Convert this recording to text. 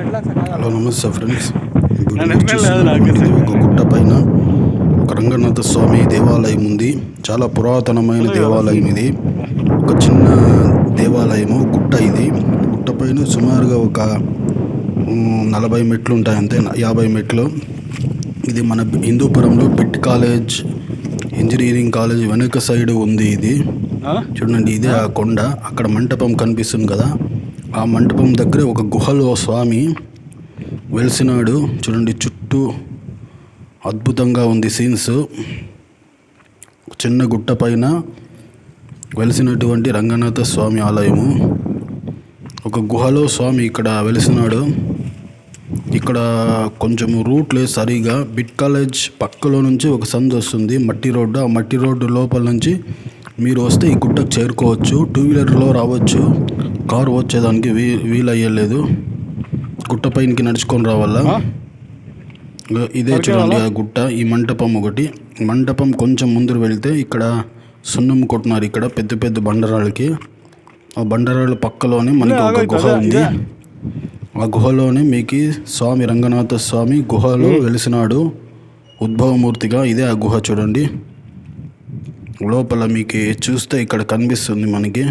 Hello నమస్తే friends. ఒక గుట్ట పైన ఒక రంగనాథ స్వామి దేవాలయం ఉంది. చాలా పురాతనమైన దేవాలయం ఇది. ఒక చిన్న దేవాలయము గుట్ట ఇది. గుట్ట పైన సుమారుగా ఒక నలభై మెట్లు ఉంటాయి అంతే యాభై మెట్లు. ఇది మన హిందూపురంలో బిట్ కాలేజ్ ఇంజనీరింగ్ కాలేజ్ వెనక సైడ్ ఉంది ఇది. చూడండి ఇదే ఆ కొండ. అక్కడ మంటపం కనిపిస్తుంది కదా. ఆ మంటపం దగ్గర ఒక గుహలో స్వామి వెలిసినాడు. చూడండి చుట్టూ అద్భుతంగా ఉంది సీన్స్. చిన్న గుట్ట పైన వెలిసినటువంటి రంగనాథ స్వామి ఆలయము. ఒక గుహలో స్వామి ఇక్కడ వెలిసినాడు. ఇక్కడ కొంచెం రూట్ లేదు సరిగా. బిట్ కాలేజ్ పక్కలో నుంచి ఒక సందు వస్తుంది మట్టి రోడ్డు. ఆ మట్టి రోడ్డు లోపల నుంచి మీరు వస్తే ఈ గుట్టకు చేరుకోవచ్చు. టూ వీలర్లో రావచ్చు. కారు వచ్చేదానికి వీ వీలయ్యలేదు. గుట్ట పైనకి నడుచుకొని రావాలా? ఇదే చూడండి ఆ గుట్ట ఈ మంటపం ఒకటి. మంటపం కొంచెం ముందు వెళ్తే ఇక్కడ సున్నం కొట్టినారు ఇక్కడ పెద్ద పెద్ద బండరాళ్ళకి. ఆ బండరాళ్ళ పక్కలోనే మనకి ఒక గుహ ఉంది. ఆ గుహలోనే మీకు స్వామి రంగనాథ స్వామి గుహలో వెలిసినాడు ఉద్భవమూర్తిగా. ఇదే ఆ గుహ చూడండి. లోపల మీకు చూస్తే ఇక్కడ కనిపిస్తుంది మనకి.